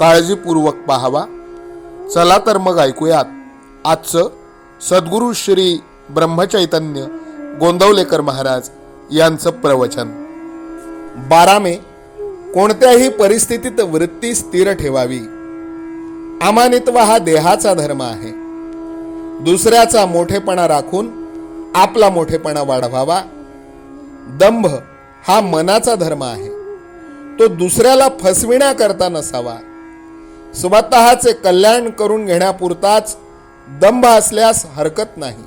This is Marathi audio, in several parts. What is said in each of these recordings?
काळजीपूर्वक पाहावा. चला तर मग ऐकूयात. आजचं सद्गुरू श्री ब्रह्मचैतन्य गोंदवलेकर महाराज यांचं प्रवचन. बारा मे कोणत्याही परिस्थितीत वृत्ती स्थिर ठेवावी. अमानित्व हा देहाचा धर्म आहे. दुसऱ्याचा मोठेपणा राखून आपला मोठेपणा वाढवावा. दंभ हा मनाचा धर्म आहे. तो दुसऱ्याला फसविण्याकरता नसावा. स्वतःचे कल्याण करून घेण्यापुरताच दंभ असल्यास हरकत नाही.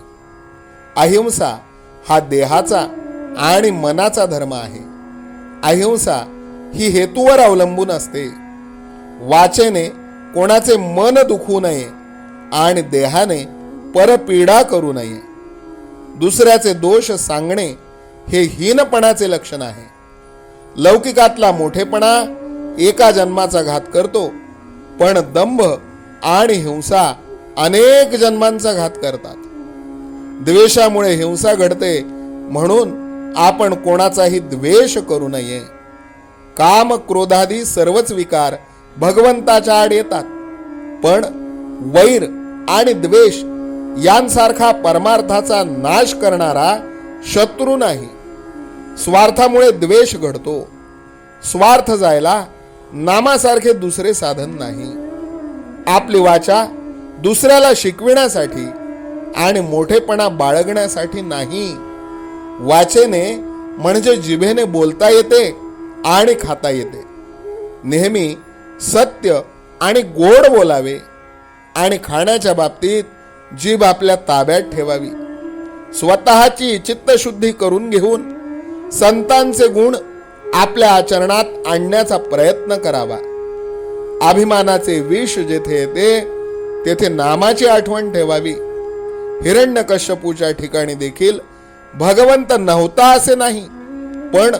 अहिंसा हा देहाचा आणि मनाचा धर्म आहे. अहिंसा ही हेतूवर अवलंबून असते. वाचेने कोणाचे मन दुखू नये आणि देहाने परपीडा करू नये. दुसऱ्याचे दोष सांगणे हे हीनपणाचे लक्षण आहे. लौकिकातला मोठेपणा एका जन्माचा घात करतो पण दंभ आणि हिंसा अनेक जन्मांचा घात करतात. द्वेषामुळे हिंसा घडते म्हणून आपण कोणाचाही द्वेष करू नये. काम क्रोधादी सर्वच विकार भगवंताच्या आड येतात. पण वैर आणि द्वेष यांसारखा परमार्थाचा नाश करणारा शत्रू नाही. स्वार्थामुळे द्वेष घडतो. स्वार्थ जायला नामासारखे दुसरे साधन नाही. आपली वाचा दुसऱ्याला शिकविण्यासाठी आणि मोठेपणा बाळगण्यासाठी नाही. वाचेने म्हणजे जिभेने बोलता येते आणि खाता येते. नेहमी सत्य आणि गोड बोलावे आणि खाण्याच्या बाबतीत जीभ आपल्या ताब्यात ठेवावी. स्वतःची चित्तशुद्धी करून घेऊन संतांचे गुण आपल्या आचरणात आणण्याचा प्रयत्न करावा. अभिमानाचे विष जेथे येते तेथे नामाची आठवण ठेवावी. हिरण्यकश्यपूच्या ठिकाणी देखील भगवंत नव्हता असे नाही पण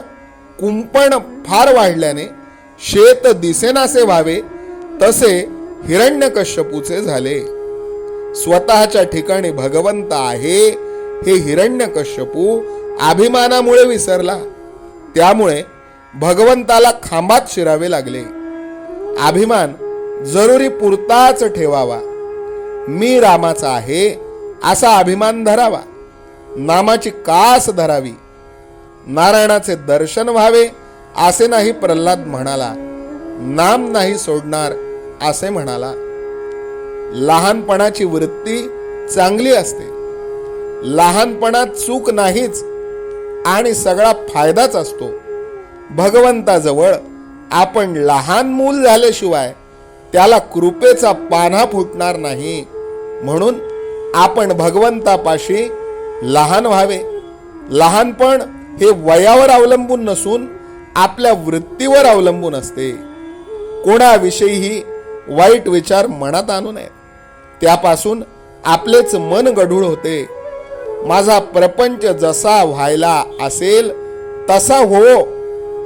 कुंपण फार वाढल्याने शेत दिसेनासे व्हावे तसे हिरण्यकश्यपूचे झाले. स्वतःच्या ठिकाणी भगवंत आहे हे हिरण्यकश्यपू अभिमानामुळे विसरला. त्यामुळे भगवंताला खांबात शिरावे लागले. अभिमान जरुरी पुरताच ठेवावा. मी रामाचा आहे असा अभिमान धरावा. नामाची कास धरावी. नारायणाचे दर्शन व्हावे असे नाही प्रल्हाद म्हणाला. नाम नाही सोडणार असे म्हणाला. लहानपणाची वृत्ती चांगली असते. लहानपणात चूक नाहीच आणि सगळा फायदाच असतो. भगवंताजवळ आपण लहान मूल झाल्याशिवाय त्याला कृपेचा पान्हा फुटणार नाही. म्हणून आपण भगवंतापाशी लहान व्हावे. लहानपण हे वयावर अवलंबून नसून आपल्या वृत्तीवर अवलंबून असते. कोणाविषयीही वाईट विचार मनात आणू नये. त्यापासून आपलेच मन गढूळ होते. माझा प्रपंच जसा व्हायला असेल तसा हो.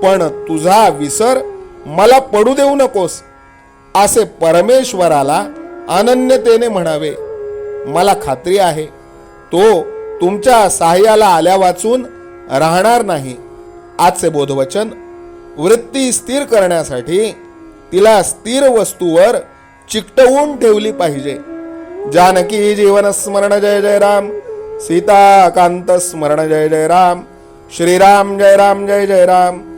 पण तुझा विसर मला पडू देऊ नकोस असे परमेश्वराला अनन्यतेने म्हणावे. मला खात्री आहे तो तुमच्या सहाय्याला आल्या वाचून राहणार नाही. आजचे बोधवचन वृत्ती स्थिर करण्यासाठी तिला स्थिर वस्तूवर चिकटवून ठेवली पाहिजे. जानकी जीवन स्मरण जय जय राम. सीताकांत स्मरण जय जय राम. श्रीराम जय राम जय जय राम.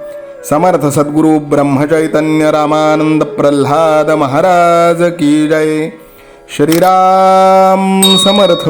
समर्थ सद्गुरु ब्रह्मचैतन्य रामानंद प्रल्हाद महाराज की जय। श्रीराम समर्थ।